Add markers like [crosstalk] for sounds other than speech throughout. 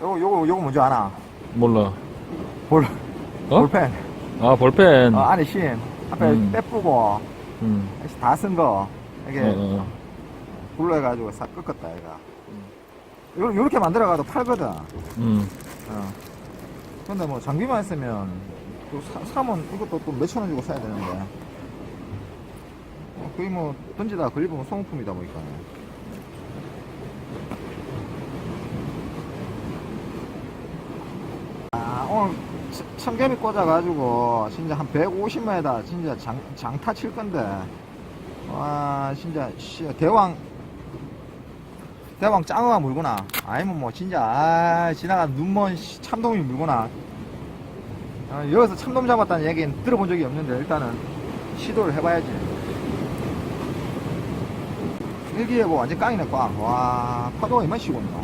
요거 요거 요거 뭔지 아나? 몰라. 볼 어? 볼펜. 아, 볼펜. 어, 안에 심 앞에 음. 빼쁘고 음. 다 쓴 거. 이게 어, 어. 불로 해가지고 싹 꺾었다 얘가. 요 요렇게 만들어가도 팔거든. 음. 어. 근데 뭐 장비만 있으면 또 사, 사면 이것도 또 몇천 원 주고 사야 되는데 어, 거의 뭐 던지다 걸리면 소모품이다 보니까 아 오늘 천- 청개비 꽂아가지고 진짜 한 150m에다 진짜 장, 장타 칠 건데. 와 진짜 씨, 대왕. 대왕 짱어가 물구나. 아니면 뭐 진짜 아 지나간 눈먼 씨, 참돔이 물구나. 어, 여기서 참돔 잡았다는 얘기는 들어본 적이 없는데 일단은 시도를 해봐야지. 일기예보 완전 깡이네 꽝와 파도가 이만 쉬고 있노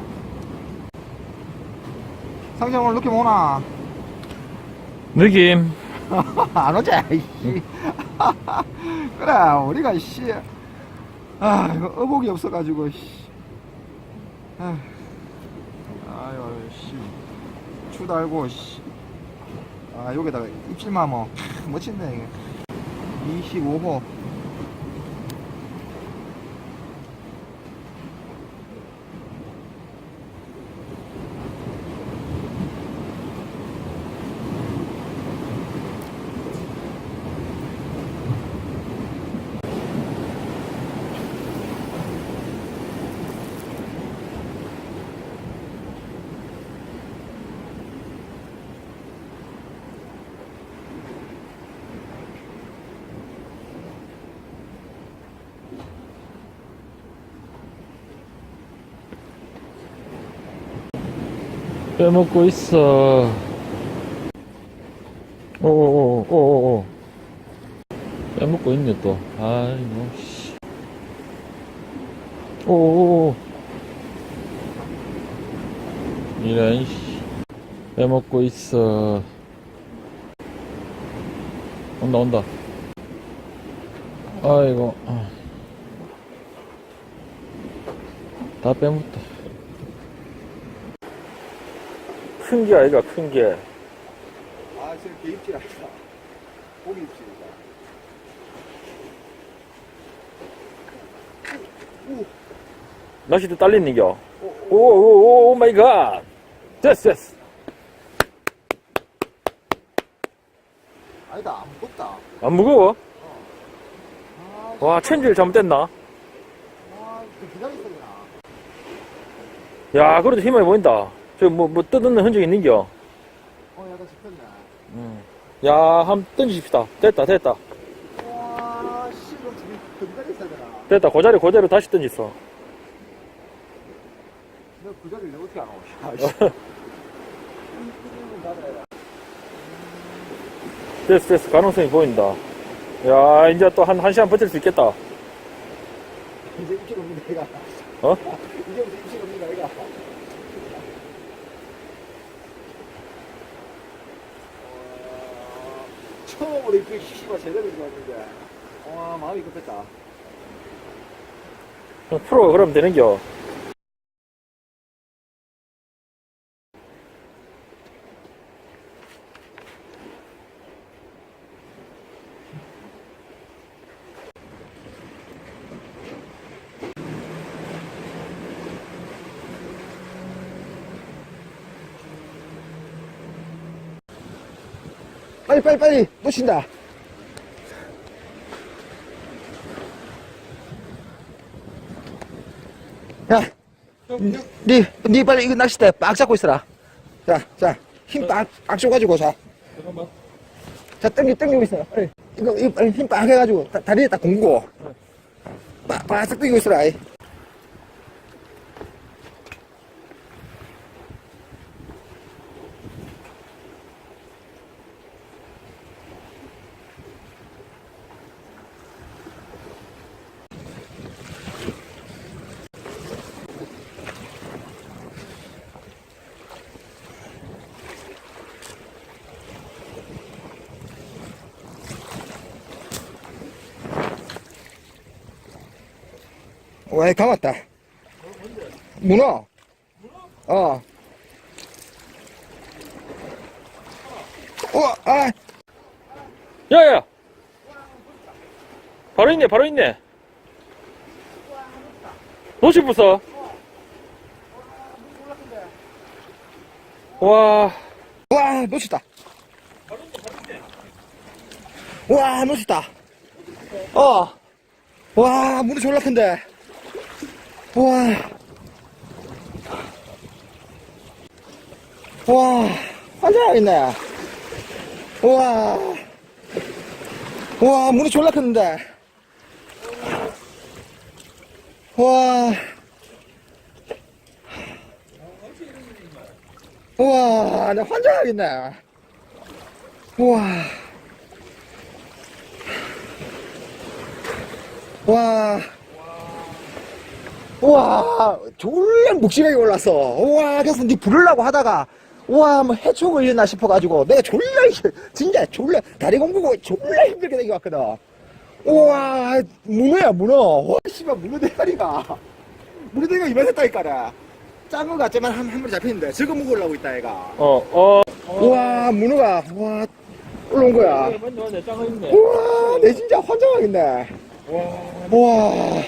상정 오늘 느낌 오나 느낌. [laughs] 안 오지 이씨 [laughs] 그래 우리가 씨 아, 이거 어복이 없어가지고, 씨. 아휴, 아유, 씨. 추 달고, 씨. 아, 여기다가 크, 멋진데, 이게. 25호. 빼먹고 있어. 오오오오오오. 빼먹고 있네 또. 아이고 씨. 오오오. 이런 씨. 빼먹고 있어. 온다 온다. 아이고. 아. 다 빼먹다. 큰 게 아이가 큰 게. 아, 지금 개입질 아니다. 고기 입질이다. 낚시대 딸리는 겨. 오 오 오 오 마이 갓. 됐어 됐어. 아니다, 안 무겁다. 안 무거워? 아, 와 체인지를 잘못됐나? 아, 그 되나? 야 그래도 힘이 보인다. 저 뭐 뭐 뜯는 흔적이 있는 겨. 어, 약간 잡혔네. 야 한번 던지십시다. 됐다 됐다 와, 씨, 그럼 더 기다려 있어야 되나? 됐다. 그 자리 그대로 다시 던졌어. 내가 그 자리를 내가 어떻게 안 오지? [laughs] 됐어 됐어 가능성이 보인다. 야 이제 또 한 한 시간 버틸 수 있겠다. 이제 입질 없는다, 이가. 어? [laughs] 이제부터 입질 없는다, 이가. 처음으로 입질 씨가 제대로 들어왔는데. 와, 마음이 급했다. 프로 그럼 되는 겨. 빨리, 빨리, 빨리! 놓친다! 야, 니, 니 빨리 이거 낚싯대 빡 잡고 있어라. 자, 자, 힘 빡, 빡 줘가지고, 자. 잠깐만. 자, 당기, 당기고 있어. 빨리. 이거, 이거 빨리 힘 빡 해가지고, 다, 다리에 딱 공고. 빡, 빡 당기고 있어라. 이. 어, 와이 감았다 문어 어 우와 아 야야 바로 있네 바로 있네 도시 부서 와. 와, 놓쳤다. 와, 놓쳤다. 어. 와, 물이 졸라 큰데. 와. 와, 환장하겠네. 와. 와, 물이 졸라 큰데. 와. 우와, 나 환장하겠네. 우와. 와. 우와, 졸라 묵직하게 올랐어. 우와, 그래서 니 부르려고 하다가, 우와, 뭐 해초 걸렸나 싶어가지고, 내가 졸라, 진짜 졸라, 다리 공부고 졸라 힘들게 생겨왔거든. 우와, 문어야, 문어. 와, 씨발, 문어 대가리가. 문어 대가리 이만 했다니까라. 작은 거 같지만 한, 한 마리 잡히는데, 저거 먹으려고 있다, 얘가. 어어 우와, 문어가, 와, 올라온 거야. 맞네 맞네 짱 있네 우와, 내 진짜 환장하겠네. 우와, 우와,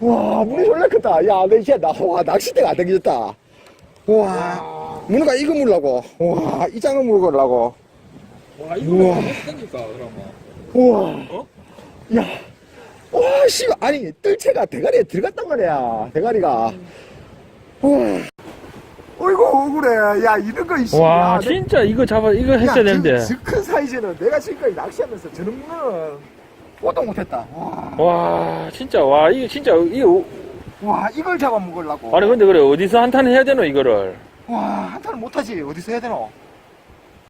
우와, 물이 졸라 크다. 야, 내 진짜, 나, 와, 낚싯대가 안 당겨졌다. 우와, 문어가 이거 물라고. 우와, 이 장어 물으려고. 와 우와. 어떻습니까 그러면 우와, 어? 야, 와, 씨, 아니, 뜰채가 대가리에 들어갔단 말이야, 대가리가. 우와. 어이구, 억울해. 야, 이런 거, 이씨. 와 야, 내- 진짜 이거 잡아 이거 했어야 되는데 저큰 사이즈는 내가 지금까지 낚시하면서 저런 문어는 보도 못했다. 와, 와 진짜 와 이거 진짜 이거 와 이걸 잡아먹으려고. 아니 근데 그래 어디서 한탄 해야 되노 이거를 와, 한타는 못하지. 어디서 해야 되노?